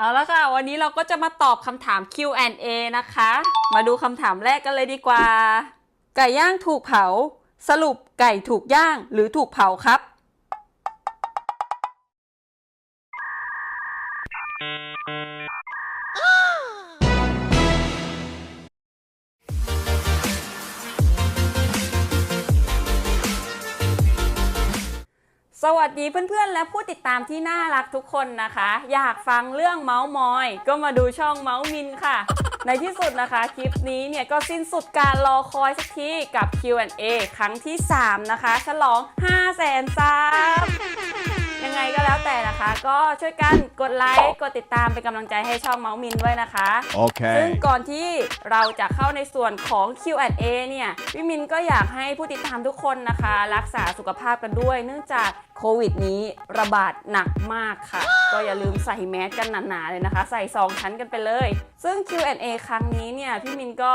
เอาละค่ะ วันนี้เราก็จะมาตอบคำถาม Q&A นะคะ มาดูคำถามแรกกันเลยดีกว่า ไก่ย่างถูกเผา สรุปไก่ถูกย่างหรือถูกเผาครับ สดีเพื่อนๆ และผู้ติดตามที่น่ารักทุกคนนะคะ อยากฟังเรื่องเมาส์มอย ก็มาดูช่องเมาส์มินค่ะ ในที่สุดนะคะคลิปนี้เนี่ยก็สิ้นสุดการรอคอยสักทีกับ Q&A ครั้งที่ 3 นะคะ ฉลอง 5 0 0แสนซับ ยังไงก็แล้วแต่นะคะ ก็ช่วยกันกดไลค์กดติดตามเป็นกำลังใจให้ช่องเมาส์มินด้วยนะคะ ซึ่ง Okay. ก่อนที่เราจะเข้าในส่วนของ Q&A เนี่ยพี่มินก็อยากให้ผู้ติดตามทุกคนนะคะ รักษาสุขภาพกันด้วย เนื่องจากโควิดนี้ระบาดหนักมากค่ะ ก็อย่าลืมใส่แมสกันหนาๆเลยนะคะ ใส่ซองชั้นกันไปเลย ซึ่ง Q&A ครั้งนี้เนี่ยพี่มินก็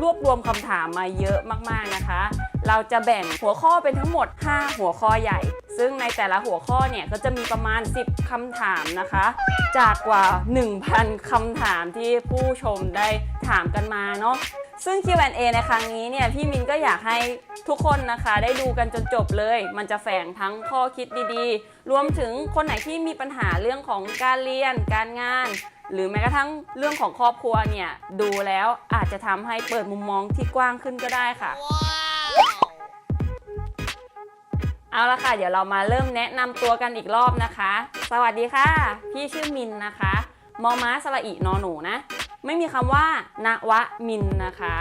รวบรวมคำถามมาเยอะมากๆนะคะ เราจะแบ่งหัวข้อเป็นทั้งหมด 5 หัวข้อใหญ่ ซึ่งในแต่ละหัวข้อเนี่ยก็จะมีประมาณ 10คำถามนะคะ จากกว่า 1,000คำถามที่ผู้ชมได้ถามกันมาเนาะซึ่ง Q&A ในครั้งนี้เนี่ยพี่มินก็อยากให้ทุกคนนะคะ ได้ดูกันจนจบเลย มันจะแฝงทั้งข้อคิดดีๆ รวมถึงคนไหนที่มีปัญหาเรื่องของการเรียน การงาน หรือแม้กระทั่งเรื่องของครอบครัวเนี่ย ดูแล้วอาจจะทำให้เปิดมุมมองที่กว้างขึ้นก็ได้ค่ะ เอาละค่ะ เดี๋ยวเรามาเริ่มแนะนำตัวกันอีกรอบนะคะ สวัสดีค่ะ พี่ชื่อมินนะคะ มอม้าสระอินอหนูนะ ไม่มีคำว่า นวะมินนะคะ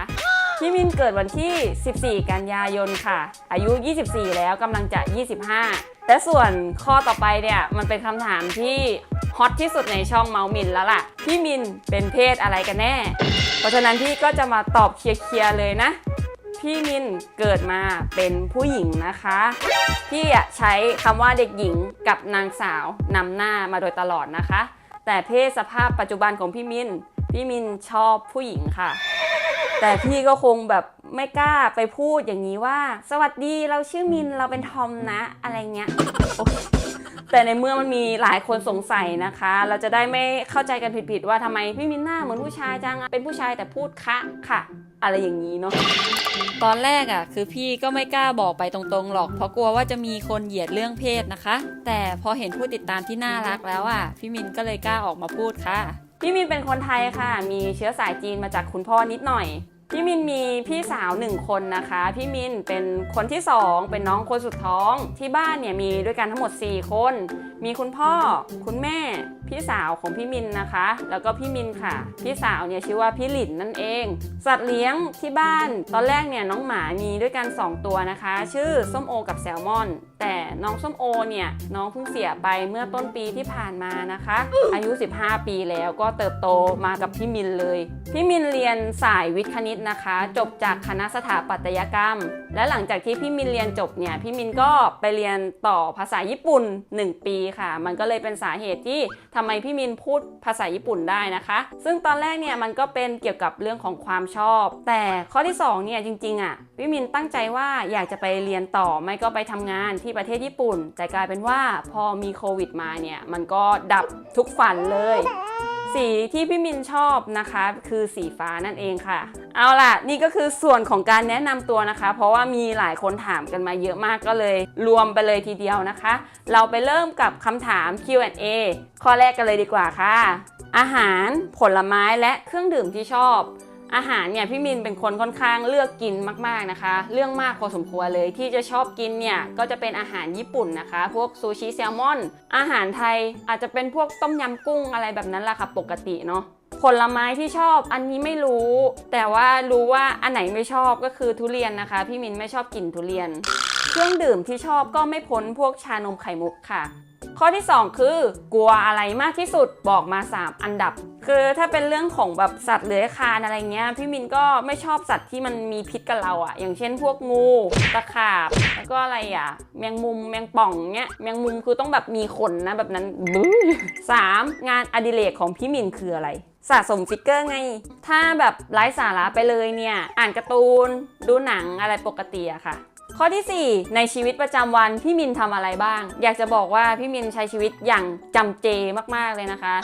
พี่มินเกิดวันที่ 14 กันยายนค่ะ อายุ 24 แล้วกำลังจะ 25 แต่ส่วนข้อต่อไปเนี่ย มันเป็นคำถามที่ฮอตที่สุดในช่องเมาส์มินแล้วล่ะ พี่มินเป็นเพศอะไรกันแน่ เพราะฉะนั้นพี่ก็จะมาตอบเคลียร์ๆเลยนะ พี่มินเกิดมาเป็นผู้หญิงนะคะพี่อะใช้คำว่าเด็กหญิงกับนางสาวนำหน้ามาโดยตลอดนะคะ แต่เพศสภาพปัจจุบันของพี่มินพี่มินชอบผู้หญิงค่ะ แต่พี่ก็คงแบบไม่กล้าไปพูดอย่างนี้ว่า สวัสดีเราชื่อมินเราเป็นทอมนะ อะไรเงี้ย แต่ในเมื่อมันมีหลายคนสงสัยนะคะ เราจะได้ไม่เข้าใจกันผิดๆว่าทำไมพี่มินหน้าเหมือนผู้ชายจังอะเป็นผู้ชายแต่พูดคะค่ะ อะไรอย่างนี้เนาะ ตอนแรกอะ คือพี่ก็ไม่กล้าบอกไปตรงๆหรอก เพราะกลัวว่าจะมีคนเหยียดเรื่องเพศนะคะ แต่พอเห็นผู้ติดตามที่น่ารักแล้วอะพี่มินก็เลยกล้าออกมาพูดค่ะ พี่มินเป็นคนไทยค่ะ มีเชื้อสายจีนมาจากคุณพ่อนิดหน่อย พี่มินมีพี่สาวหนึ่งคนนะคะ พี่มินเป็นคนที่สองเป็นน้องคนสุดท้อง ที่บ้านเนี่ยมีด้วยกันทั้งหมด 4 คน มีคุณพ่อ คุณแม่ พี่สาวของพี่มินนะคะ แล้วก็พี่มินค่ะ พี่สาวเนี่ยชื่อว่าพี่หลินนั่นเอง สัตว์เลี้ยงที่บ้าน ตอนแรกเนี่ยน้องหมามีด้วยกัน 2 ตัวนะคะ ชื่อส้มโอกับแซลมอน แต่น้องส้มโอเนี่ยน้องเพิ่งเสียไปเมื่อต้นปีที่ผ่านมานะคะ อายุ 15 ปีแล้วก็เติบโตมากับพี่มินเลย พี่มินเรียนสายวิทย์คณิตนะคะ จบจากคณะสถาปัตยกรรม และหลังจากที่พี่มินเรียนจบเนี่ยพี่มินก็ไปเรียนต่อภาษาญี่ปุ่น 1 ปีค่ะ มันก็เลยเป็นสาเหตุที่ทำไมพี่มินพูดภาษาญี่ปุ่นได้นะคะ ซึ่งตอนแรกเนี่ยมันก็เป็นเกี่ยวกับเรื่องของความชอบ แต่ข้อที่2เนี่ยจริงๆอะพี่มินตั้งใจว่าอยากจะไปเรียนต่อไม่ก็ไปทำงานที่ประเทศญี่ปุ่น แต่กลายเป็นว่าพอมีโควิดมาเนี่ยมันก็ดับทุกฝันเลย สีที่พี่มินชอบนะคะ คือสีฟ้านั่นเองค่ะ เอาล่ะ นี่ก็คือส่วนของการแนะนำตัวนะคะ เพราะว่ามีหลายคนถามกันมาเยอะมากก็เลย รวมไปเลยทีเดียวนะคะ เราไปเริ่มกับคำถาม Q&A ข้อแรกกันเลยดีกว่าค่ะ อาหารผลไม้และเครื่องดื่มที่ชอบ อาหารเนี่ยพี่มินเป็นคนค่อนข้างเลือกกินมากๆนะคะ เรื่องมากพอสมควรเลยที่จะชอบกินเนี่ยก็จะเป็นอาหารญี่ปุ่นนะคะ พวกซูชิแซลมอน อาหารไทยอาจจะเป็นพวกต้มยำกุ้งอะไรแบบนั้นแหละค่ะปกติเนาะผลไม้ที่ชอบอันนี้ไม่รู้ แต่ว่ารู้ว่าอันไหนไม่ชอบก็คือทุเรียนนะคะ พี่มินไม่ชอบกินทุเรียน เครื่องดื่มที่ชอบก็ไม่พ้นพวกชานมไข่มุกค่ะ ข้อที่ 2 คือกลัวอะไรมากที่สุดบอกมา 3 อันดับ คือถ้าเป็นเรื่องของแบบสัตว์เลื้อยคลานอะไรเงี้ยพี่มินก็ไม่ชอบสัตว์ที่มันมีพิษกับเราอะอย่างเช่น พวกงูตะขาบแล้วก็อะไรอะแมงมุมแมงป่องเงี้ยแมงมุมคือต้องแบบมีขนนะแบบนั้นบึ้สามงานอดิเรกของพี่มินคืออะไรสะสมฟิกเกอร์ไง ถ้าแบบไร้สาระไปเลยเนี่ย อ่านการ์ตูน ดูหนังอะไรปกติอะค่ะ ข้อทีสี่ 4 ในชีวิตประจำวันพี่มินทำอะไรบ้าง อยากจะบอกว่าพี่มินใช้ชีวิตอย่างจำเจมากๆเลยนะคะ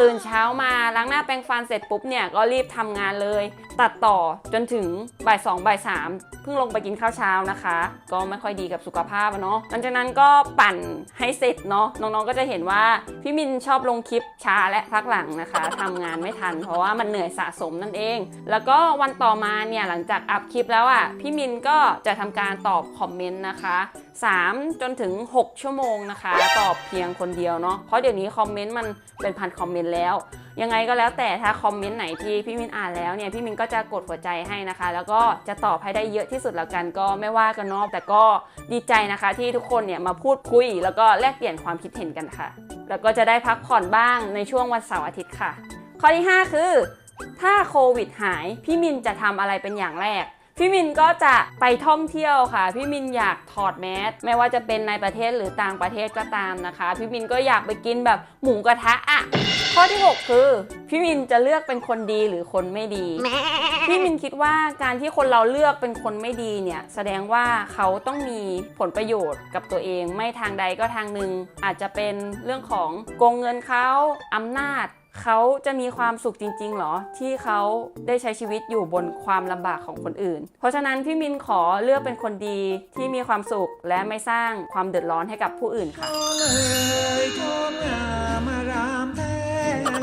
ตื่นเช้ามาล้างหน้าแปรงฟันเสร็จปุ๊บเนี่ยก็รีบทำงานเลย ตัดต่อจนถึงบ่ายสองบ่ายสามเพิ่งลงไปกินข้าวเช้านะคะ ก็ไม่ค่อยดีกับสุขภาพอะเนาะหลังจากนั้นก็ปั่นให้เสร็จเนาะน้องๆก็จะเห็นว่าพี่มินชอบลงคลิปช้าและพักหลังนะคะทำงานไม่ทัน เพราะว่ามันเหนื่อยสะสมนั่นเอง แล้วก็วันต่อมาเนี่ยหลังจากอัพคลิปแล้วอะ่ะพี่มินก็จะทำการตอบคอมเมนต์นะคะ 3 จนถึง 6 ชั่วโมงนะคะ ตอบเพียงคนเดียวเนาะเพราะเดี๋ยวนี้คอมเมนต์มันเป็นพันคอมเมนต์แล้ว ยังไงก็แล้วแต่ถ้าคอมเมนต์ไหนที่พี่มินอ่านแล้วเนี่ยพี่มินก็จะกดหัวใจให้นะคะ แล้วก็จะตอบให้ได้เยอะที่สุดแล้วกันก็ไม่ว่ากันเนาะแต่ก็ดีใจนะคะที่ทุกคนเนี่ยมาพูดคุย แล้วก็แลกเปลี่ยนความคิดเห็นกันค่ะ แล้วก็จะได้พักผ่อนบ้างในช่วงวันเสาร์อาทิตย์ค่ะ ข้อที่ 5 คือ ถ้าโควิดหายพี่มินจะทำอะไรเป็นอย่างแรก พี่มินก็จะไปท่องเที่ยวค่ะ พี่มินอยากถอดแมสไม่ว่าจะเป็นในประเทศหรือต่างประเทศก็ตามนะคะ พี่มินก็อยากไปกินแบบหมูกระทะอะข้อที่ 6 คือ พี่มินจะเลือกเป็นคนดีหรือคนไม่ดี พี่มินคิดว่าการที่คนเราเลือกเป็นคนไม่ดีเนี่ยแสดงว่าเขาต้องมีผลประโยชน์กับตัวเอง ไม่ทางใดก็ทางหนึ่งอาจจะเป็นเรื่องของโกงเงินเขาอำนาจ เขาจะมีความสุขจริง ๆ หรอ ที่เขาได้ใช้ชีวิตอยู่บนความลำบากของคนอื่น เพราะฉะนั้นพี่มินขอเลือกเป็นคนดีที่มีความสุขและไม่สร้างความเดือดร้อนให้กับผู้อื่นค่ะท้อท้องงามารามแท้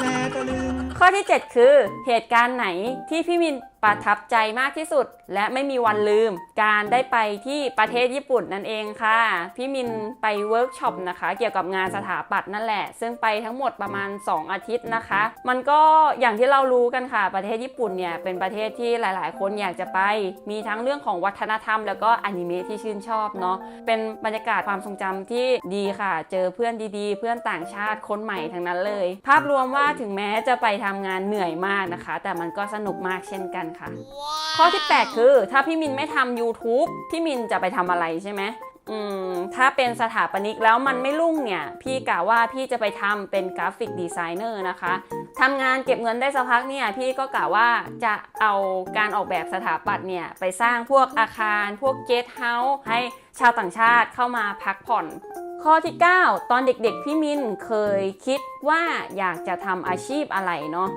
แลตะลึงข้อที่ 7 คือเหตุการณ์ไหนที่พี่มิน ประทับใจมากที่สุด และไม่มีวันลืม การได้ไปที่ประเทศญี่ปุ่นนั่นเองค่ะ พี่มินไปเวิร์กช็อปนะคะ เกี่ยวกับงานสถาปัตย์นั่นแหละ ซึ่งไปทั้งหมดประมาณ 2 อาทิตย์นะคะ มันก็อย่างที่เรารู้กันค่ะ ประเทศญี่ปุ่นเนี่ยเป็นประเทศที่หลาย ๆ คนอยากจะไป มีทั้งเรื่องของวัฒนธรรม แล้วก็อนิเมะที่ชื่นชอบเนาะเป็นบรรยากาศความทรงจำที่ดีค่ะ เจอเพื่อนดีๆ เพื่อนต่างชาติคนใหม่ทั้งนั้นเลย ภาพรวมว่าถึงแม้จะไปทำงานเหนื่อยมากนะคะ แต่มันก็สนุกมากเช่นกันค่ะ ข้อที่ 8 คือ ถ้าพี่มินไม่ทำ YouTube พี่มินจะไปทำอะไรใช่ไหมอืมถ้าเป็นสถาปนิกแล้วมันไม่รุ่งเนี่ย พี่กะว่าพี่จะไปทำเป็นกราฟิกดีไซเนอร์นะคะทำงานเก็บเงินได้สักพักเนี่ย พี่ก็กะว่าจะเอาการออกแบบสถาปัตย์เนี่ย ไปสร้างพวกอาคาร พวกเกสต์เฮาส์ให้ชาวต่างชาติเข้ามาพักผ่อน ข้อที่ 9 ตอนเด็กๆ พี่มินเคยคิดว่าอยากจะทำอาชีพอะไรเนาะ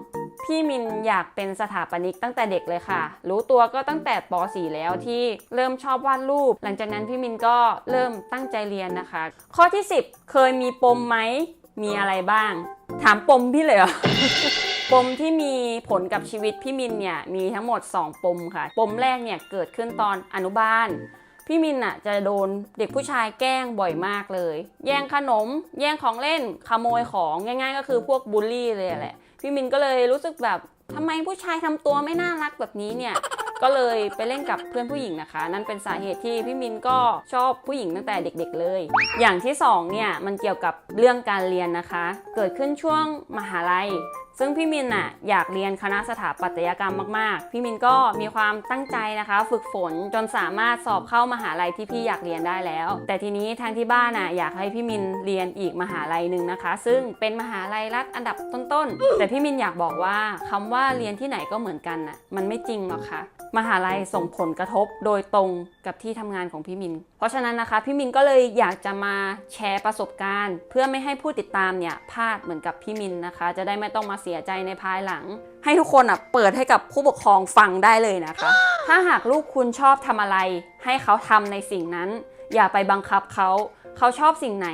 พี่มินอยากเป็นสถาปนิกตั้งแต่เด็กเลยค่ะ รู้ตัวก็ตั้งแต่ป .4 แล้วที่เริ่มชอบวาดรูป หลังจากนั้นพี่มินก็เริ่มตั้งใจเรียนนะคะ ข้อที่ 10 เคยมีปมไหม มีอะไรบ้าง ถามปมพี่เลยเหรอปมที่มีผลกับชีวิตพี่มินเนี่ยมีทั้งหมด 2 ปมค่ะ ปมแรกเนี่ยเกิดขึ้นตอนอนุบาล พี่มินอะจะโดนเด็กผู้ชายแกล้งบ่อยมากเลย แย่งขนม แย่งของเล่นขโมยของง่าย ๆ ก็คือพวกบูลลี่เลยแหละ พี่มินก็เลยรู้สึกแบบทำไมผู้ชายทำตัวไม่น่ารักแบบนี้เนี่ย ก็เลยไปเล่นกับเพื่อนผู้หญิงนะคะ นั่นเป็นสาเหตุที่พี่มินก็ชอบผู้หญิงตั้งแต่เด็กๆเลย อย่างที่สองเนี่ยมันเกี่ยวกับเรื่องการเรียนนะคะ เกิดขึ้นช่วงมหาลัย ซึ่งพี่มินน่ะอยากเรียนคณะสถาปัตยกรรมมากๆ พี่มินก็มีความตั้งใจนะคะ ฝึกฝนจนสามารถสอบเข้ามหาลัยที่พี่อยากเรียนได้แล้ว แต่ทีนี้ทางที่บ้านน่ะอยากให้พี่มินเรียนอีกมหาลัยหนึ่งนะคะ ซึ่งเป็นมหาลัยรัฐอันดับต้นๆ แต่พี่มินอยากบอกว่าคำว่าเรียนที่ไหนก็เหมือนกันน่ะมันไม่จริงหรอกค่ะ มหาลัยส่งผลกระทบโดยตรงกับที่ทำงานของพี่มิน เพราะฉะนั้นนะคะพี่มินก็เลยอยากจะมาแชร์ประสบการณ์ เพื่อไม่ให้ผู้ติดตามเนี่ยพลาดเหมือนกับพี่มินนะคะ จะได้ไม่ต้องมาเสียใจในภายหลัง ให้ทุกคนอะเปิดให้กับผู้ปกครองฟังได้เลยนะคะ ถ้าหากลูกคุณชอบทำอะไร ให้เขาทำในสิ่งนั้น อย่าไปบังคับเขาเขาชอบสิ่งไหน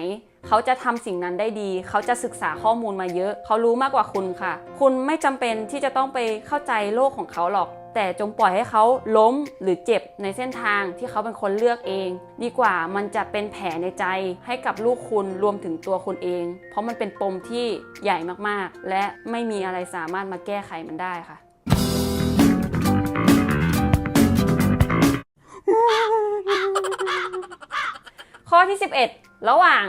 เขาจะทำสิ่งนั้นได้ดี เขาจะศึกษาข้อมูลมาเยอะ เขารู้มากกว่าคุณค่ะ คุณไม่จำเป็นที่จะต้องไปเข้าใจโลกของเขาหรอก แต่จงปล่อยให้เขาล้มหรือเจ็บในเส้นทางที่เขาเป็นคนเลือกเอง ดีกว่ามันจะเป็นแผลในใจให้กับลูกคุณรวมถึงตัวคุณเอง เพราะมันเป็นปมที่ใหญ่มากๆ และไม่มีอะไรสามารถมาแก้ไขมันได้ค่ะข้อที่ 11 ระหว่าง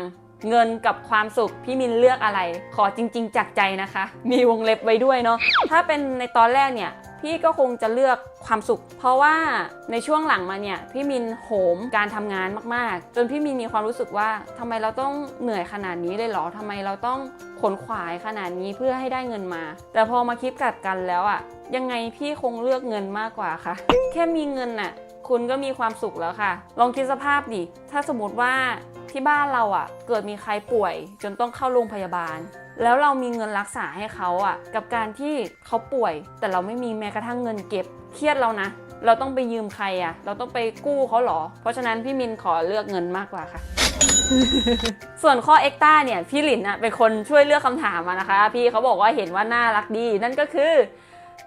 เงินกับความสุขพี่มินเลือกอะไร ขอจริง ๆจากใจนะคะ มีวงเล็บไว้ด้วยเนาะถ้าเป็นในตอนแรกเนี่ย พี่ก็คงจะเลือกความสุข เพราะว่าในช่วงหลังมาเนี่ยพี่มินโหมการทำงานมากๆ จนพี่มินมีความรู้สึกว่าทำไมเราต้องเหนื่อยขนาดนี้เลยเหรอทำไมเราต้องขนขวายขนาดนี้เพื่อให้ได้เงินมา แต่พอมาคิดกลับกันแล้วอะยังไงพี่คงเลือกเงินมากกว่าค่ะ แค่มีเงินน่ะคุณก็มีความสุขแล้วค่ะ ลองคิดสภาพดิ ถ้าสมมติว่าที่บ้านเราอะ่ะ เกิดมีใครป่วย จนต้องเข้าโรงพยาบาล แล้วเรามีเงินรักษาให้เขาอะ่ะ กับการที่เขาป่วย แต่เราไม่มีแม้กระทั่งเงินเก็บ เครียดแล้วนะ เราต้องไปยืมใครอะ่ะ เราต้องไปกู้เขาเหรอ เพราะฉะนั้นพี่มินขอเลือกเงินมากกว่าค่ะ ส่วนข้อเอ็กต้าเนี่ย พี่หลินอะเป็นคนช่วยเลือกคำถามมานะคะ พี่เขาบอกว่าเห็นว่าน่ารักดี นั่นก็คือ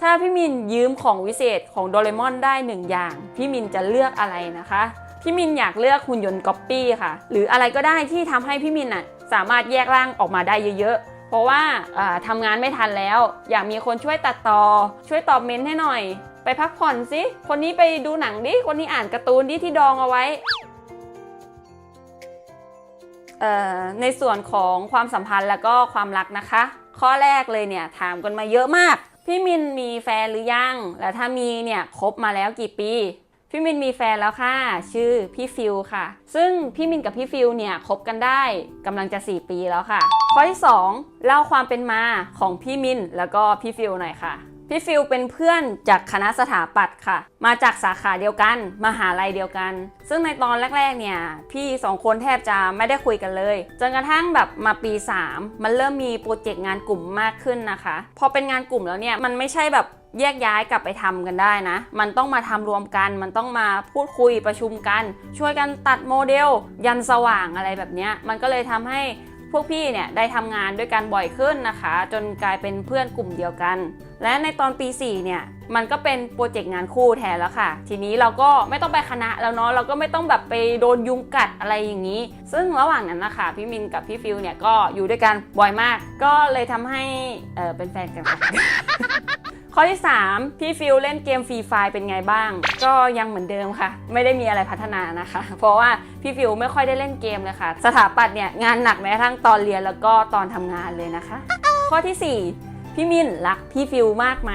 ถ้าพี่มินยืมของวิเศษของโดเรมอนได้หนึ่งอย่าง พี่มินจะเลือกอะไรนะคะพี่มินอยากเลือกหุ่นยนต์ก๊อปปี้ค่ะ หรืออะไรก็ได้ที่ทำให้พี่มินอะสามารถแยกร่างออกมาได้เยอะๆ เพราะว่าอ่าทำงานไม่ทันแล้ว อยากมีคนช่วยตัดต่อ ช่วยตอบเมนให้หน่อย ไปพักผ่อนสิคนนี้ไปดูหนังดิคนนี้อ่านการ์ตูนดิที่ดองเอาไว้ในส่วนของความสัมพันธ์แล้วก็ความรักนะคะ ข้อแรกเลยเนี่ยถามกันมาเยอะมาก พี่มินมีแฟนหรือยัง และถ้ามีเนี่ยคบมาแล้วกี่ปี พี่มินมีแฟนแล้วค่ะ ชื่อพี่ฟิลค่ะ ซึ่งพี่มินกับพี่ฟิลเนี่ยคบกันได้กำลังจะ 4 ปีแล้วค่ะ ข้อที่ 2 เล่าความเป็นมาของพี่มินแล้วก็พี่ฟิลหน่อยค่ะ พี่ฟิลเป็นเพื่อนจากคณะสถาปัตย์ค่ะ มาจากสาขาเดียวกันมหาลัยเดียวกัน ซึ่งในตอนแรกๆเนี่ยพี่สองคนแทบจะไม่ได้คุยกันเลยจนกระทั่งแบบมาปี 3 มันเริ่มมีโปรเจกต์งานกลุ่มมากขึ้นนะคะ พอเป็นงานกลุ่มแล้วเนี่ยมันไม่ใช่แบบ แยกย้ายกลับไปทำกันได้นะ มันต้องมาทำรวมกัน มันต้องมาพูดคุยประชุมกัน ช่วยกันตัดโมเดล ยันสว่างอะไรแบบนี้ มันก็เลยทำให้พวกพี่เนี่ยได้ทำงานด้วยกันบ่อยขึ้นนะคะ จนกลายเป็นเพื่อนกลุ่มเดียวกัน และในตอนปี 4 เนี่ย มันก็เป็นโปรเจกต์งานคู่แทนแล้วค่ะ ทีนี้เราก็ไม่ต้องไปคณะแล้วเนาะเราก็ไม่ต้องแบบไปโดนยุงกัดอะไรอย่างนี้ ซึ่งระหว่างนั้นนะคะพี่มินกับพี่ฟิลเนี่ยก็อยู่ด้วยกันบ่อยมาก ก็เลยทำให้เออเป็นแฟนกันค่ะ ข้อที่ 3 พี่ฟิลเล่นเกมฟรีไฟเป็นไงบ้าง ก็ยังเหมือนเดิมค่ะ ไม่ได้มีอะไรพัฒนานะคะ เพราะว่าพี่ฟิลไม่ค่อยได้เล่นเกมเลยค่ะ สถาปัตย์เนี่ยงานหนักแม้กระทั่งตอนเรียนแล้วก็ตอนทำงานเลยนะคะ ข้อทีสี่ 4 พี่มินรักพี่ฟิลมากไหม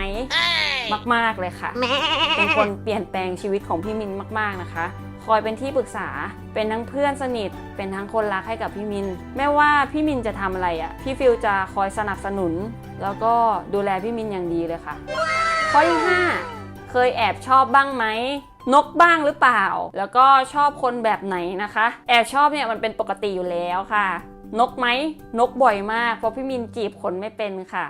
มาก ๆ เลยค่ะ เป็นคนเปลี่ยนแปลงชีวิตของพี่มินมาก ๆ นะคะ คอยเป็นที่ปรึกษา เป็นทั้งเพื่อนสนิท เป็นทั้งคนรักให้กับพี่มินไม่ว่าพี่มินจะทำอะไรอะ่ะ พี่ฟิลจะคอยสนับสนุน แล้วก็ดูแลพี่มินอย่างดีเลยค่ะ ข้อที่5เคยแอบชอบบ้างไหมนกบ้างหรือเปล่า แล้วก็ชอบคนแบบไหนนะคะ แอบชอบเนี่ยมันเป็นปกติอยู่แล้วค่ะ นกไหม นกบ่อยมาก เพราะพี่มินจีบคนไม่เป็นค่ะ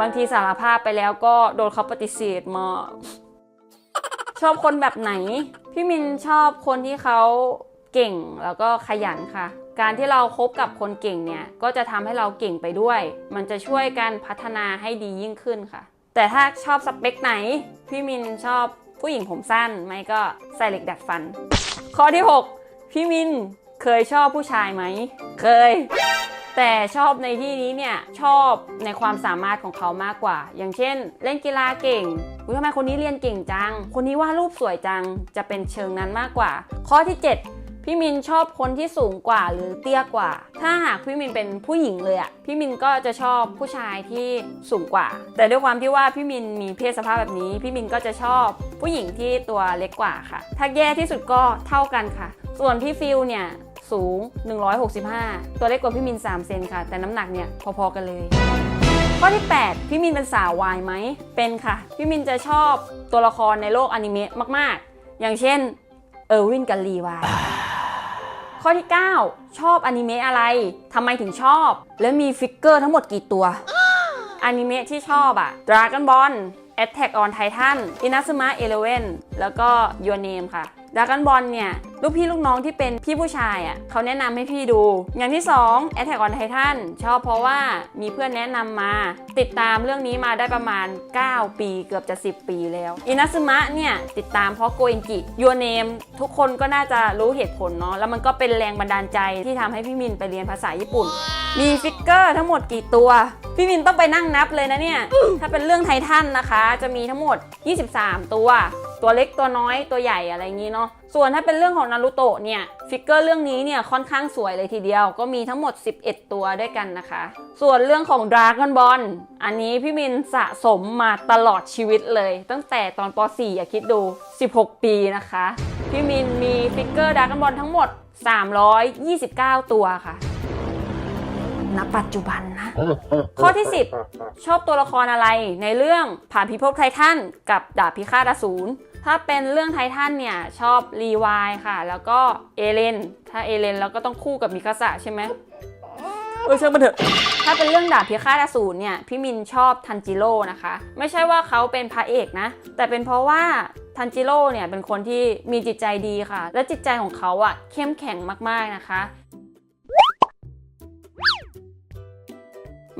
บางทีสารภาพไปแล้วก็โดนเขาปฏิเสธมาชอบคนแบบไหน พี่มินชอบคนที่เขาเก่งแล้วก็ขยันค่ะ การที่เราคบกับคนเก่งเนี่ย ก็จะทำให้เราเก่งไปด้วย มันจะช่วยกันพัฒนาให้ดียิ่งขึ้นค่ะ แต่ถ้าชอบสเปคไหน พี่มินชอบผู้หญิงผมสั้น ไม่ก็ใส่เหล็กดัดฟัน ข้อที่ 6 พี่มินเคยชอบผู้ชายไหม เคย แต่ชอบในที่นี้เนี่ยชอบในความสามารถของเขามากกว่า อย่างเช่น เล่นกีฬาเก่งอุ๊ยทำไมคนนี้เรียนเก่งจัง คนนี้วาดรูปสวยจังจะเป็นเชิงนั้นมากกว่า ข้อที่ 7 พี่มินชอบคนที่สูงกว่าหรือเตี้ยกว่า ถ้าหากพี่มินเป็นผู้หญิงเลยอะพี่มินก็จะชอบผู้ชายที่สูงกว่า แต่ด้วยความที่ว่าพี่มินมีเพศสภาพแบบนี้ พี่มินก็จะชอบผู้หญิงที่ตัวเล็กกว่าค่ะ ถ้าแย่ที่สุดก็เท่ากันค่ะ ส่วนพี่ฟิลเนี่ย สูง 165 ตัวเล็กกว่าพี่มิน 3 เซนค่ะ แต่น้ำหนักเนี่ยพอๆกันเลย ข้อที่ 8 พี่มินเป็นสาววายไหม เป็นค่ะ พี่มินจะชอบตัวละครในโลกอนิเมะมากๆ อย่างเช่นเออร์วินกับลีวายข้อที่ 9 ชอบอนิเมะอะไรทำไมถึงชอบ และมีฟิกเกอร์ทั้งหมดกี่ตัวอนิเมะที่ชอบอะ Dragon Ball Attack on Titan Inazuma Eleven แล้วก็ Your Name ค่ะ Dragon Ball เนี่ยลูกพี่ลูกน้องที่เป็นพี่ผู้ชายอะ่ะเขาแนะนำให้พี่ดู อย่างที่ 2 Attack on Titan ชอบเพราะว่ามีเพื่อนแนะนำมา ติดตามเรื่องนี้มาได้ประมาณ 9 ปีเกือบจะ 10 ปีแล้ว Inazuma เนี่ยติดตามเพราะโกเอนกิ Your Name ทุกคนก็น่าจะรู้เหตุผลเนาะแล้วมันก็เป็นแรงบันดาลใจที่ทำให้พี่มินไปเรียนภาษาญี่ปุ่น มีฟิกเกอร์ทั้งหมดกี่ตัว พี่มินต้องไปนั่งนับเลยนะเนี่ยถ้าเป็นเรื่องไททันนะคะ จะมีทั้งหมด 23 ตัว ตัวเล็กตัวน้อยตัวใหญ่อะไรอย่างนี้เนาะส่วนถ้าเป็นเรื่องของนารูโตะเนี่ยฟิกเกอร์เรื่องนี้เนี่ยค่อนข้างสวยเลยทีเดียวก็มีทั้งหมด 11 ตัวด้วยกันนะคะ ส่วนเรื่องของ Dragon Ball อันนี้พี่มินสะสมมาตลอดชีวิตเลย ตั้งแต่ตอนป .4 อย่าคิดดู 16 ปีนะคะ พี่มินมีฟิกเกอร์ Dragon Ball ทั้งหมด 329 ตัวค่ะณปัจจุบันนะ ข้อที่ 10 ชอบตัวละครอะไรในเรื่องผ่านพิภพไททันกับดาบพิฆาตอสูร ถ้ถ้าเป็นเรื่องไททันเนี่ยชอบรีวายค่ะ แล้วก็เอเลนถ้าเอเลนแล้วก็ต้องคู่กับมิคาสะใช่ไหมเออช่างมันเถอะ ถ้าเป็นเรื่องดาบพิฆาตอสูรเนี่ย พี่มินชอบทันจิโร่นะคะ ไม่ใช่ว่าเขาเป็นพระเอกนะ แต่เป็นเพราะว่าทันจิโร่เนี่ยเป็นคนที่มีจิตใจดีค่ะ และจิตใจของเขาอะเข้มแข็งมากๆนะคะ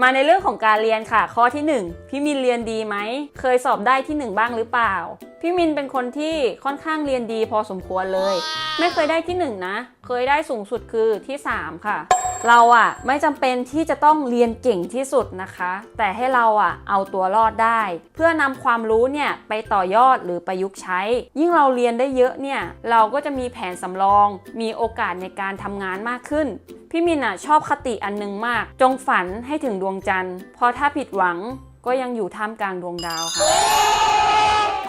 มาในเรื่องของการเรียนค่ะ ข้อที่ 1 พี่มินเรียนดีไหม เคยสอบได้ที่ 1 บ้างหรือเปล่า พี่มินเป็นคนที่ค่อนข้างเรียนดีพอสมควรเลย ไม่เคยได้ที่ 1 นะ เคยได้สูงสุดคือที่ 3 ค่ะ เราอะไม่จำเป็นที่จะต้องเรียนเก่งที่สุดนะคะ แต่ให้เราอะเอาตัวรอดได้ เพื่อนำความรู้เนี่ยไปต่อยอดหรือประยุกต์ใช้ ยิ่งเราเรียนได้เยอะเนี่ยเราก็จะมีแผนสำรอง มีโอกาสในการทำงานมากขึ้น พี่มินอะชอบคติอันหนึงมาก จงฝันให้ถึงดวงจันทร์เพราะถ้าผิดหวัง ก็ยังอยู่ท่ามกลางดวงดาวค่ะ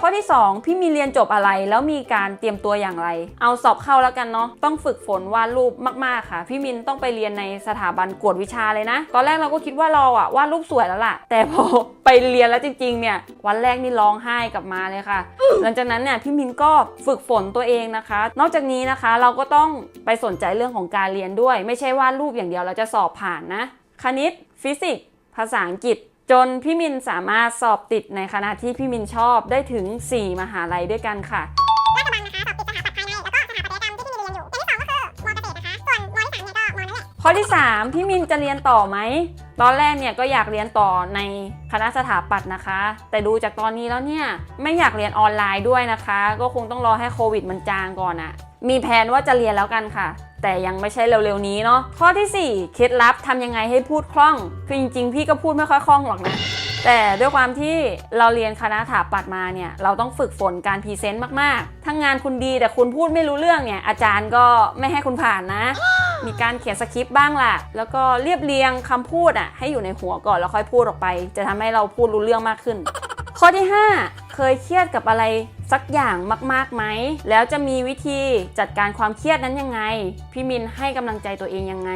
ข้อที่ 2 พี่มีเรียนจบอะไรแล้วมีการเตรียมตัวอย่างไร เอาสอบเข้าแล้วกันเนาะต้องฝึกฝนวาดรูปมากๆค่ะ พี่มินต้องไปเรียนในสถาบันกวดวิชาเลยนะ ตอนแรกเราก็คิดว่าเราอะวาดรูปสวยแล้วล่ะ แต่พอไปเรียนแล้วจริงๆเนี่ย วันแรกนี่ร้องไห้กลับมาเลยค่ะ หลังจากนั้นเนี่ยพี่มินก็ฝึกฝนตัวเองนะคะ นอกจากนี้นะคะเราก็ต้องไปสนใจเรื่องของการเรียนด้วย ไม่ใช่วาดรูปอย่างเดียวเราจะสอบผ่านนะ คณิตฟิสิกส์ภาษาอังกฤษ จนพี่มินสามารถสอบติดในคณะที่พี่มินชอบได้ถึง 4 มหาลัยด้วยกันค่ะราชบัณนะคะสอบติดสถาปัตย์ภายในแล้วก็สถาปัตยกรรมที่พี่มินเรียนอยู่อย่างที่สองก็คือมอเกษตรนะคะส่วนมอที่สามเนี่ยก็มอนั่นแหละข้อที่ 3 พี่มินจะเรียนต่อไหม ตอนแรกเนี่ยก็อยากเรียนต่อในคณะสถาปัตย์นะคะ แต่ดูจากตอนนี้แล้วเนี่ยไม่อยากเรียนออนไลน์ด้วยนะคะ ก็คงต้องรอให้โควิดมันจางก่อนอะมีแผนว่าจะเรียนแล้วกันค่ะ แต่ยังไม่ใช่เร็วๆนี้เนาะข้อทีสี่4 เคล็ดลับทำยังไงให้พูดคล่อง คือจริงๆ พี่ก็พูดไม่ค่อยคล่องหรอกนะแต่ด้วยความที่เราเรียนคณะถาปัดมาเนี่ยเราต้องฝึกฝนการพรีเซนต์มากๆ ทั้งงานคุณดีแต่คุณพูดไม่รู้เรื่องเนี่ยอาจารย์ก็ไม่ให้คุณผ่านนะ มีการเขียนสคริปต์บ้างล่ะ แล้วก็เรียบเรียงคำพูดอะให้อยู่ในหัวก่อนแล้วค่อยพูดออกไป จะทำให้เราพูดรู้เรื่องมากขึ้น ข้อที่ 5 เคยเครียดกับอะไรสักอย่างมากๆไหม แล้วจะมีวิธีจัดการความเครียดนั้นยังไง พี่มินให้กำลังใจตัวเองยังไง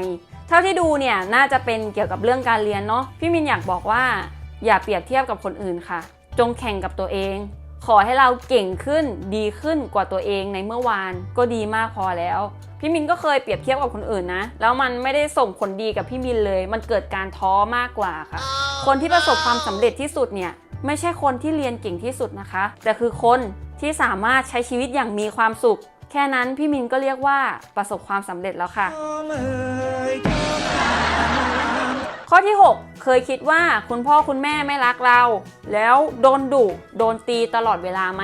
เท่าที่ดูเนี่ยน่าจะเป็นเกี่ยวกับเรื่องการเรียนเนาะ พี่มินอยากบอกว่า อย่าเปรียบเทียบกับคนอื่นค่ะ จงแข่งกับตัวเอง ขอให้เราเก่งขึ้นดีขึ้นกว่าตัวเองในเมื่อวานก็ดีมากพอแล้วพี่มินก็เคยเปรียบเทียบกับคนอื่นนะ แล้วมันไม่ได้ส่งผลดีกับพี่มินเลย มันเกิดการท้อมากกว่าค่ะ คนที่ประสบความสำเร็จที่สุดเนี่ย ไม่ใช่คนที่เรียนเก่งที่สุดนะคะ แต่คือคนที่สามารถใช้ชีวิตอย่างมีความสุข แค่นั้นพี่มินก็เรียกว่าประสบความสำเร็จแล้วค่ะ ข้อที่ 6 เคยคิดว่าคุณพ่อคุณแม่ไม่รักเรา แล้วโดนดุโดนตีตลอดเวลาไหม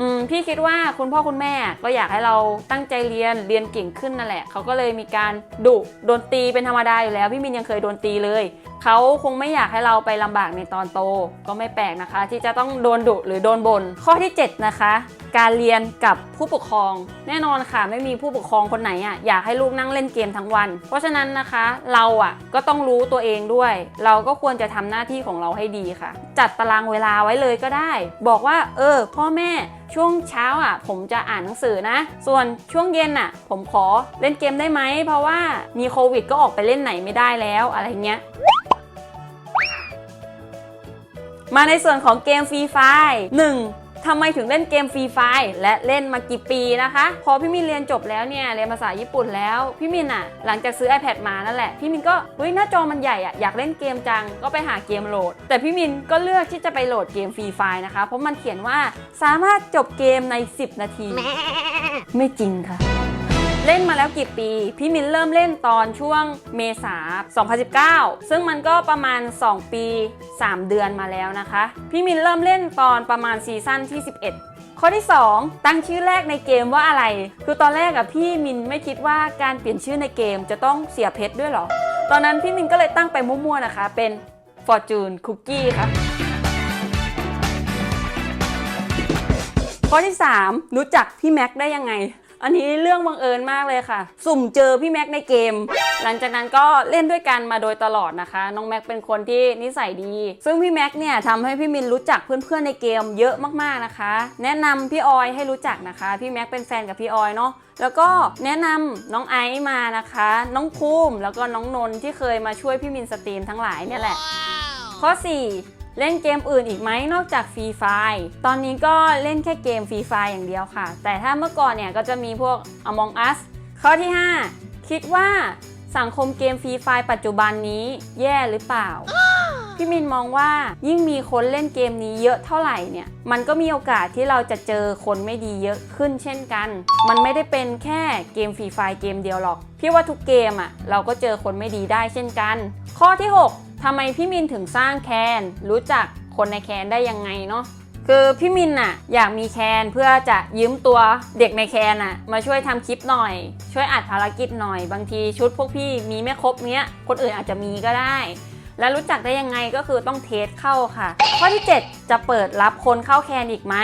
อืมพี่คิดว่าคุณพ่อคุณแม่ก็อยากให้เราตั้งใจเรียนเรียนเก่งขึ้นนั่นแหละเขาก็เลยมีการดุโดนตีเป็นธรรมดาอยู่แล้วพี่มินยังเคยโดนตีเลย เขาคงไม่อยากให้เราไปลำบากในตอนโต ก็ไม่แปลกนะคะ ที่จะต้องโดนดุหรือโดนบน่นข้อที่ 7 นะคะ การเรียนกับผู้ปกครอง แน่นอนค่ะ ไม่มีผู้ปกครองคนไหนอะอยากให้ลูกนั่งเล่นเกมทั้งวัน เพราะฉะนั้นนะคะเราอะก็ต้องรู้ตัวเองด้วย เราก็ควรจะทำหน้าที่ของเราให้ดีค่ะ จัดตารางเวลาไว้เลยก็ได้ บอกว่า เออ พ่อแม่ช่วงเช้าอะผมจะอ่านหนังสือนะ ส่วนช่วงเย็นอะ ผมขอเล่นเกมได้ไหม เพราะว่ามีโควิดก็ออกไปเล่นไหนไม่ได้แล้วอะไรเงี้ย มาในส่วนของเกมฟรีไฟหนึ่งทำไมถึงเล่นเกมฟรีไฟและเล่นมากี่ปีนะคะ พอพี่มินเรียนจบแล้วเนี่ยเรียนภาษาญี่ปุ่นแล้ว พี่มินอะหลังจากซื้อ iPad มานั่นแหละ พี่มินก็เฮ้ยหน้าจอมันใหญ่อะอยากเล่นเกมจังก็ไปหาเกมโหลด แต่พี่มินก็เลือกที่จะไปโหลดเกมฟรีไฟนะคะ เพราะมันเขียนว่าสามารถจบเกมใน 10 นาที ไม่จริงค่ะ เล่นมาแล้วกี่ปี พี่มินเริ่มเล่นตอนช่วงเมษา 2019 ซึ่งมันก็ประมาณ 2 ปี 3 เดือนมาแล้วนะคะ พี่มินเริ่มเล่นตอนประมาณซีซั่นที่ 11ข้อที่ 2 ตั้งชื่อแรกในเกมว่าอะไร คือตอนแรกอะพี่มินไม่คิดว่าการเปลี่ยนชื่อในเกมจะต้องเสียเพชรด้วยหรอ ตอนนั้นพี่มินก็เลยตั้งไปมั่วๆนะคะ เป็น Fortune Cookie ค่ะ ข้อที่ 3 รู้จักพี่แม็กได้ยังไง อันนี้เรื่องบังเอิญมากเลยค่ะ สุ่มเจอพี่แม็กในเกม หลังจากนั้นก็เล่นด้วยกันมาโดยตลอดนะคะ น้องแม็กเป็นคนที่นิสัยดี ซึ่งพี่แม็กเนี่ยทำให้พี่มินรู้จักเพื่อนๆในเกมเยอะมากๆนะคะ แนะนำพี่ออยให้รู้จักนะคะ พี่แม็กเป็นแฟนกับพี่ออยเนาะแล้วก็แนะนำน้องไอซ์มานะคะ น้องภูมิแล้วก็น้องนนท์ที่เคยมาช่วยพี่มินสตรีมทั้งหลายเนี่ยแหละ ข้อ 4 เล่นเกมอื่นอีกไหมนอกจากฟรีไฟตอนนี้ก็เล่นแค่เกมฟรีไฟอย่างเดียวค่ะ แต่ถ้าเมื่อก่อนเนี่ยก็จะมีพวก Among Us ข้อที่ 5 คิดว่าสังคมเกมฟรีไฟปัจจุบันนี้แย่หรือเปล่า พี่มินมองว่ายิ่งมีคนเล่นเกมนี้เยอะเท่าไหร่เนี่ย มันก็มีโอกาสที่เราจะเจอคนไม่ดีเยอะขึ้นเช่นกัน มันไม่ได้เป็นแค่เกมฟรีไฟเกมเดียวหรอก พี่ว่าทุกเกมอะ่ะเราก็เจอคนไม่ดีได้เช่นกัน ข้อที่ 6 ทำไมพี่มินถึงสร้างแคน รู้จักคนในแคนได้ยังไงเนาะคือพี่มินน่ะอยากมีแคนเพื่อจะยืมตัวเด็กในแคนน่ะมาช่วยทำคลิปหน่อย ช่วยอัดภารกิจหน่อย บางทีชุดพวกพี่มีไม่ครบเนี้ย คนอื่นอาจจะมีก็ได้ และรู้จักได้ยังไงก็คือต้องเทสเข้าค่ะ ข้อที่ 7 จะเปิดรับคนเข้าแคนอีกไหม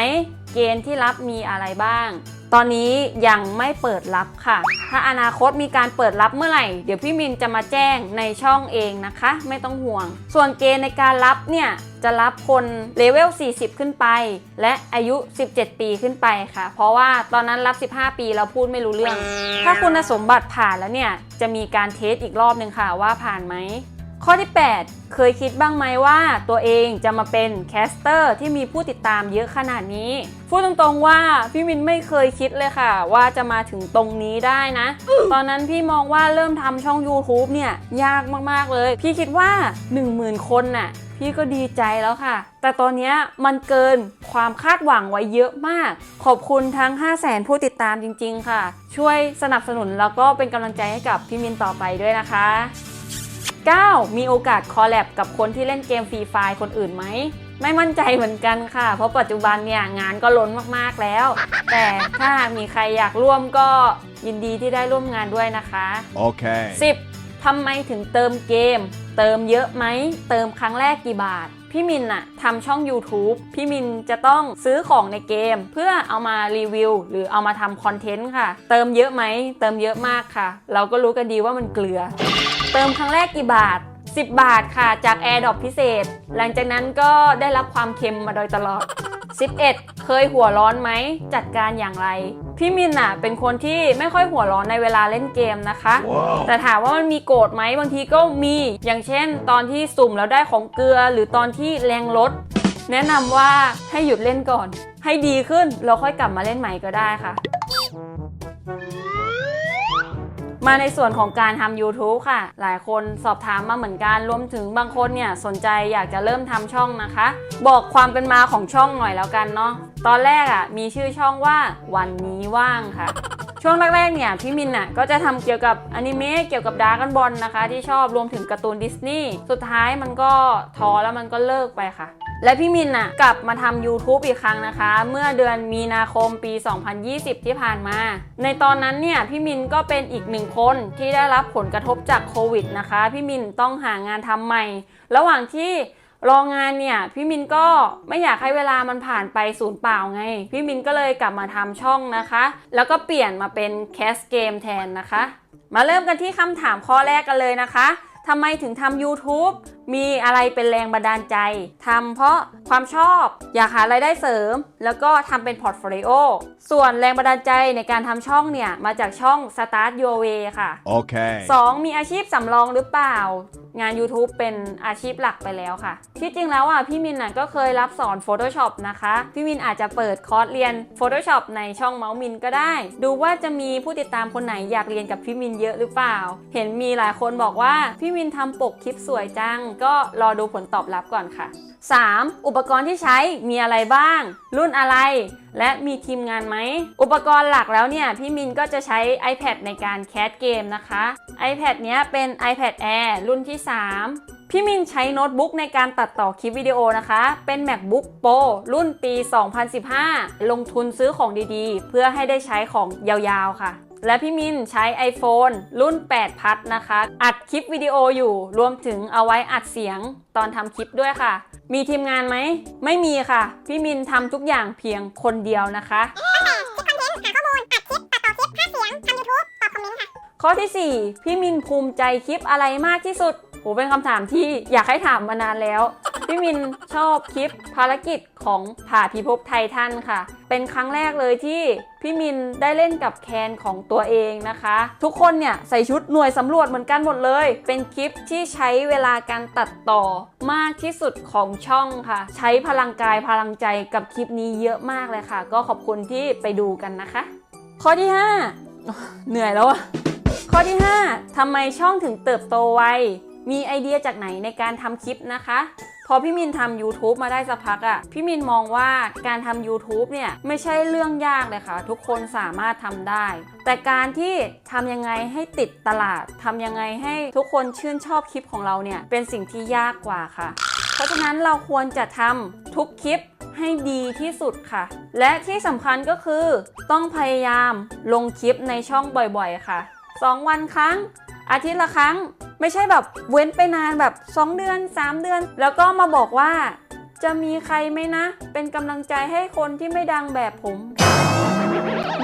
เกณฑ์ที่รับมีอะไรบ้าง ตอนนี้ยังไม่เปิดรับค่ะ ถ้าอนาคตมีการเปิดรับเมื่อไหร่ เดี๋ยวพี่มินจะมาแจ้งในช่องเองนะคะ ไม่ต้องห่วง ส่วนเกณฑ์ในการรับเนี่ยจะรับคนเลเวล 40 ขึ้นไป และอายุ 17 ปีขึ้นไปค่ะ เพราะว่าตอนนั้นรับ 15 ปีเราพูดไม่รู้เรื่อง ถ้าคุณสมบัติผ่านแล้วเนี่ย จะมีการเทสอีกรอบหนึ่งค่ะว่าผ่านไหม ข้อที่ 8 เคยคิดบ้างไหมว่าตัวเองจะมาเป็นแคสเตอร์ที่มีผู้ติดตามเยอะขนาดนี้ พูดตรงๆว่าพี่มินไม่เคยคิดเลยค่ะ ว่าจะมาถึงตรงนี้ได้นะ ตอนนั้นพี่มองว่าเริ่มทำช่อง YouTube เนี่ยยากมากๆเลย พี่คิดว่า 10,000 คนน่ะ พี่ก็ดีใจแล้วค่ะ แต่ตอนนี้มันเกินความคาดหวังไว้เยอะมาก ขอบคุณทั้ง 5 0 0แสนผู้ติดตามจริง ๆ ค่ะ ช่วยสนับสนุนแล้วก็เป็นกำลังใจให้กับพี่มินต่อไปด้วยนะคะ 9. มีโอกาสคอลแลบกับคนที่เล่นเกมฟรีไฟคนอื่นไหม ไม่มั่นใจเหมือนกันค่ะ เพราะปัจจุบันเนี่ยงานก็ล้นมากๆแล้ว แต่ถ้ามีใครอยากร่วมก็ยินดีที่ได้ร่วมงานด้วยนะคะ Okay. 10. ทำไมถึงเติมเกม เติมเยอะไหม เติมครั้งแรกกี่บาทพี่มินอะทำช่อง YouTube พี่มินจะต้องซื้อของในเกม เพื่อเอามารีวิว หรือเอามาทำคอนเทนต์ค่ะ เติมเยอะไหม เติมเยอะมากค่ะ เราก็รู้กันดีว่ามันเกลือ เติมครั้งแรกกี่บาท 10 บาทค่ะจาก Air d r o p พิเศษ หลังจากนั้นก็ได้รับความเค็มมาโดยตลอด 11 เคยหัวร้อนไหม จัดการอย่างไร พี่มินอะเป็นคนที่ไม่ค่อยหัวร้อนในเวลาเล่นเกมนะคะ Wow. แต่ถามว่ามันมีโกรธไหมบางทีก็มี อย่างเช่น ตอนที่สุ่มแล้วได้ของเกลือ หรือตอนที่แรงลดแนะนำว่าให้หยุดเล่นก่อน ให้ดีขึ้นแล้วค่อยกลับมาเล่นใหม่ก็ได้ค่ะ มาในส่วนของการทำ YouTube ค่ะ หลายคนสอบถามมาเหมือนกัน รวมถึงบางคนเนี่ยสนใจอยากจะเริ่มทำช่องนะคะ บอกความเป็นมาของช่องหน่อยแล้วกันเนาะ ตอนแรกอะ่ะมีชื่อช่องว่าวันนี้ว่างค่ะ ช่วงแรกๆเนี่ยพี่มินอะก็จะทำเกี่ยวกับอนิเมะเกี่ยวกับดาร์กันบอลนะคะ ที่ชอบรวมถึงการ์ตูนดิสนีย์สุดท้ายมันก็ท้อแล้วมันก็เลิกไปค่ะ และพี่มินอะกลับมาทำ YouTube อีกครั้งนะคะ เมื่อเดือนมีนาคมปี 2020 ที่ผ่านมา ในตอนนั้นเนี่ยพี่มินก็เป็นอีกหนึ่งคนที่ได้รับผลกระทบจากโควิดนะคะ พี่มินต้องหางานทำใหม่ ระหว่างที่ รองานเนี่ยพี่มินก็ไม่อยากให้เวลามันผ่านไปสูญเปล่าไง พี่มินก็เลยกลับมาทำช่องนะคะ แล้วก็เปลี่ยนมาเป็นแคสเกมแทนนะคะ มาเริ่มกันที่คำถามข้อแรกกันเลยนะคะทำไมถึงทำ YouTube มีอะไรเป็นแรงบันดาลใจทำเพราะความชอบอยากหารายได้เสริม แล้วก็ทำเป็นพอร์ตโฟลิโอส่วนแรงบันดาลใจในการทำช่องเนี่ยมาจากช่อง Start Your Way ค่ะ Okay. 2. มีอาชีพสำรองหรือเปล่า งาน YouTube เป็นอาชีพหลักไปแล้วค่ะ ที่จริงแล้วอะพี่มินน่ะก็เคยรับสอน Photoshop นะคะ พี่มินอาจจะเปิดคอร์สเรียน Photoshop ในช่องเมาส์มินก็ได้ ดูว่าจะมีผู้ติดตามคนไหนอยากเรียนกับพี่มินเยอะหรือเปล่า เห็นมีหลายคนบอกว่าพี่มินทำปกคลิปสวยจังก็รอดูผลตอบรับก่อนค่ะ 3. อุปกรณ์ที่ใช้มีอะไรบ้าง รุ่นอะไร และมีทีมงานไหม อุปกรณ์หลักแล้วเนี่ย พี่มินก็จะใช้ iPad ในการแคสเกมนะคะ iPad เนี้ยเป็น iPad Air รุ่นที่ 3พี่มินใช้โน้ตบุ๊กในการตัดต่อคลิปวิดีโอนะคะ เป็น MacBook Pro รุ่นปี 2015 ลงทุนซื้อของดีๆ เพื่อให้ได้ใช้ของยาวๆค่ะ และพี่มินใช้ iPhone รุ่น 8 พัทนะคะ อัดคลิปวิดีโออยู่ รวมถึงเอาไว้อัดเสียงตอนทำคลิปด้วยค่ะ มีทีมงานไหม ไม่มีค่ะ พี่มินทำทุกอย่างเพียงคนเดียวนะคะคิดคอนทนต์หาข้อมูลอัดคลิปตัดต่อคลิปภาเสียงทำ YouTube ตอคอมเมนต์ค่ะข้อที่ 4 พี่มินภูมิใจคลิปอะไรมากที่สุด โหเป็นคำถามที่อยากให้ถามมานานแล้ว พี่มินชอบคลิปภารกิจของผ่าพิภพไททันค่ะ เป็นครั้งแรกเลยที่พี่มินได้เล่นกับแคนของตัวเองนะคะ ทุกคนเนี่ยใส่ชุดหน่วยสำรวจเหมือนกันหมดเลย เป็นคลิปที่ใช้เวลาการตัดต่อมากที่สุดของช่องค่ะ ใช้พลังกายพลังใจกับคลิปนี้เยอะมากเลยค่ะ ก็ขอบคุณที่ไปดูกันนะคะ ข้อที่ 5 เหนื่อยแล้วอะข้อที่ 5ทำไมช่องถึงเติบโตไว มีไอเดียจากไหนในการทำคลิปนะคะ พอพี่มินทำ YouTube มาได้สักพักอะ่ะ พี่มินมองว่าการทำ YouTube เนี่ยไม่ใช่เรื่องยากเลยค่ะ ทุกคนสามารถทำได้ แต่การที่ทำยังไงให้ติดตลาดทำยังไงให้ทุกคนชื่นชอบคลิปของเราเนี่ยเป็นสิ่งที่ยากกว่าค่ะ เพราะฉะนั้นเราควรจะทำทุกคลิปให้ดีที่สุดค่ะ และที่สำคัญก็คือ ต้องพยายามลงคลิปในช่องบ่อยๆค่ะ 2 วันครั้ง อาทิตย์ละครั้งไม่ใช่แบบเว้นไปนานแบบ 2 เดือน 3 เดือน แล้วก็มาบอกว่า จะมีใครไหมนะ เป็นกำลังใจให้คนที่ไม่ดังแบบผม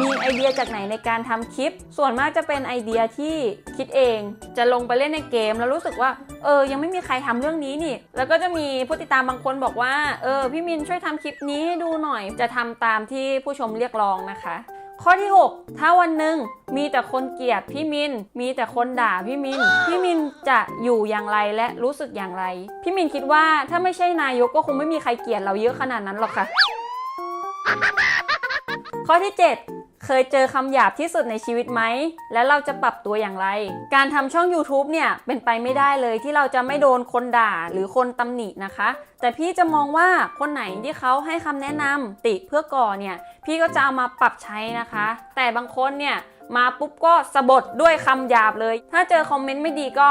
มีไอเดียจากไหนในการทำคลิป ส่วนมากจะเป็นไอเดียที่คิดเอง จะลงไปเล่นในเกม แล้วรู้สึกว่า เออ ยังไม่มีใครทำเรื่องนี้นี่ แล้วก็จะมีผู้ติดตามบางคนบอกว่า เออ พี่มินช่วยทำคลิปนี้ให้ดูหน่อย จะทำตามที่ผู้ชมเรียกร้องนะคะ ข้อที่ 6 ถ้าวันหนึ่งมีแต่คนเกลียดพี่มิน มีแต่คนด่าพี่มิน พี่มินจะอยู่อย่างไรและรู้สึกอย่างไร พี่มินคิดว่าถ้าไม่ใช่นายกก็คงไม่มีใครเกลียดเราเยอะขนาดนั้นหรอกค่ะ ข้อที่ 7 เคยเจอคำหยาบที่สุดในชีวิตไหม และเราจะปรับตัวอย่างไร การทำช่อง YouTube เนี่ย เป็นไปไม่ได้เลยที่เราจะไม่โดนคนด่าหรือคนตำหนินะคะ แต่พี่จะมองว่าคนไหนที่เขาให้คำแนะนำติเพื่อก่อเนี่ย พี่ก็จะเอามาปรับใช้นะคะ แต่บางคนเนี่ยมาปุ๊บก็สะบดด้วยคำหยาบเลย ถ้าเจอคอมเมนต์ไม่ดีก็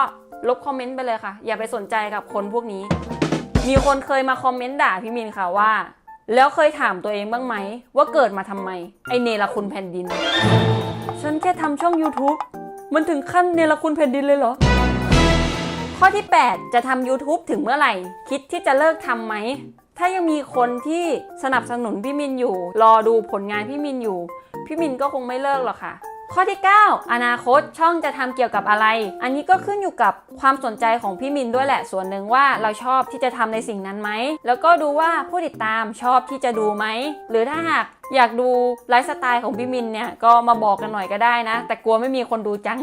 ลบคอมเมนต์ไปเลยค่ะ อย่าไปสนใจกับคนพวกนี้ มีคนเคยมาคอมเมนต์ด่าพี่มินค่ะว่า แล้วเคยถามตัวเองบ้างไหม ว่าเกิดมาทำไม ไอเนรคุณแผ่นดิน ฉันแค่ทำช่อง YouTube มันถึงขั้นเนรคุณแผ่นดินเลยเหรอ ข้อที่ 8 จะทำ YouTube ถึงเมื่อไหร่ คิดที่จะเลิกทำไหม ถ้ายังมีคนที่สนับสนุนพี่มินอยู่ รอดูผลงานพี่มินอยู่ พี่มินก็คงไม่เลิกหรอกค่ะ ข้อที่ 9 อนาคตช่องจะทำเกี่ยวกับอะไร อันนี้ก็ขึ้นอยู่กับความสนใจของพี่มินด้วยแหละส่วนหนึ่งว่าเราชอบที่จะทำในสิ่งนั้นไหม แล้วก็ดูว่าผู้ติดตามชอบที่จะดูไหม หรือถ้าหากอยากดูไลฟ์สไตล์ของพี่มินเนี่ย ก็มาบอกกันหน่อยก็ได้นะ แต่กลัวไม่มีคนดูจัง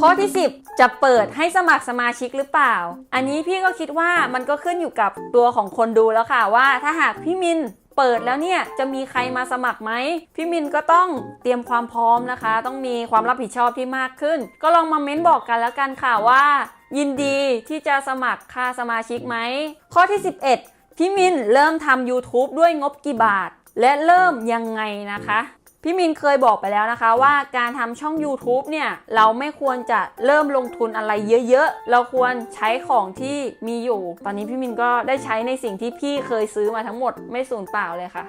ข้อที่ 10 จะเปิดให้สมัครสมาชิกหรือเปล่า อันนี้พี่ก็คิดว่ามันก็ขึ้นอยู่กับตัวของคนดูแล้วค่ะว่า ถ้าหากพี่มิน เปิดแล้วเนี่ยจะมีใครมาสมัครไหมพี่มินก็ต้องเตรียมความพร้อมนะคะ ต้องมีความรับผิดชอบที่มากขึ้น ก็ลองมาเม้นบอกกันแล้วกันค่ะว่า ยินดีที่จะสมัครค่าสมาชิกไหมข้อที่ 11พี่มินเริ่มทำ YouTube ด้วยงบกี่บาท และเริ่มยังไงนะคะ พี่มินเคยบอกไปแล้วนะคะว่าการทำช่อง YouTube เนี่ยเราไม่ควรจะเริ่มลงทุนอะไรเยอะๆ เราควรใช้ของที่มีอยู่ ตอนนี้พี่มินก็ได้ใช้ในสิ่งที่พี่เคยซื้อมาทั้งหมดไม่สูญเปล่าเลยค่ะ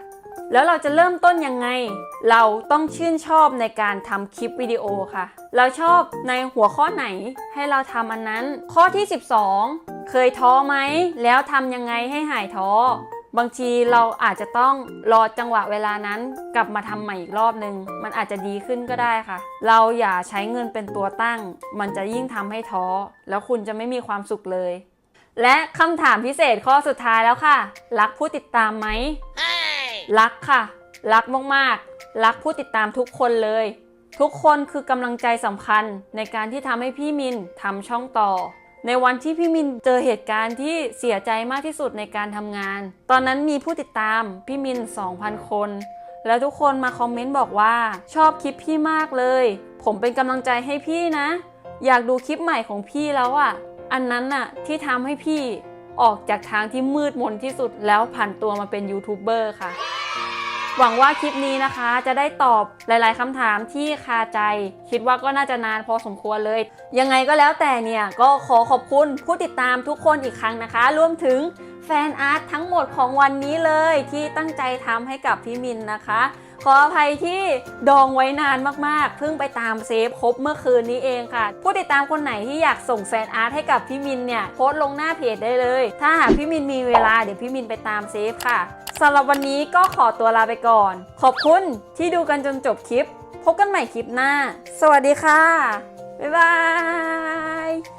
แล้วเราจะเริ่มต้นยังไง เราต้องชื่นชอบในการทำคลิปวิดีโอค่ะ เราชอบในหัวข้อไหนให้เราทำอันนั้น ข้อที่ 12 เคยท้อไหมแล้วทำยังไงให้หายท้อ บางทีเราอาจจะต้องรอจังหวะเวลานั้นกลับมาทำใหม่อีกรอบนึง มันอาจจะดีขึ้นก็ได้ค่ะ เราอย่าใช้เงินเป็นตัวตั้ง มันจะยิ่งทำให้ท้อ แล้วคุณจะไม่มีความสุขเลย และคำถามพิเศษข้อสุดท้ายแล้วค่ะ รักผู้ติดตามไหมรักค่ะ รักมากๆ รักผู้ติดตามทุกคนเลย ทุกคนคือกำลังใจสำคัญในการที่ทำให้พี่มินทำช่องต่อ ในวันที่พี่มินเจอเหตุการณ์ที่เสียใจมากที่สุดในการทำงาน ตอนนั้นมีผู้ติดตามพี่มิน 2,000 คน แล้วทุกคนมาคอมเมนต์บอกว่า ชอบคลิปพี่มากเลย ผมเป็นกำลังใจให้พี่นะ อยากดูคลิปใหม่ของพี่แล้วอะ่ะ อันนั้นน่ะที่ทำให้พี่ออกจากทางที่มืดมนที่สุดแล้วผ่านตัวมาเป็นยูทูบเบอร์ค่ะ หวังว่าคลิปนี้นะคะ จะได้ตอบหลาย ๆคำถามที่คาใจ คิดว่าก็น่าจะนานพอสมควรเลย ยังไงก็แล้วแต่เนี่ย ก็ขอขอบคุณผู้ติดตามทุกคนอีกครั้งนะคะ รวมถึงแฟนอาร์ตทั้งหมดของวันนี้เลยที่ตั้งใจทำให้กับพี่มินนะคะ ขออภัยที่ดองไว้นานมากๆ เพิ่งไปตามเซฟครบเมื่อคืนนี้เองค่ะ ผู้ติดตามคนไหนที่อยากส่งแฟนอาร์ตให้กับพี่มินเนี่ยโพสต์ลงหน้าเพจได้เลย ถ้าหากพี่มินมีเวลาเดี๋ยวพี่มินไปตามเซฟค่ะสำหรับวันนี้ก็ขอตัวลาไปก่อน ขอบคุณที่ดูกันจนจบคลิป พบกันใหม่คลิปหน้า สวัสดีค่ะ บ๊ายบาย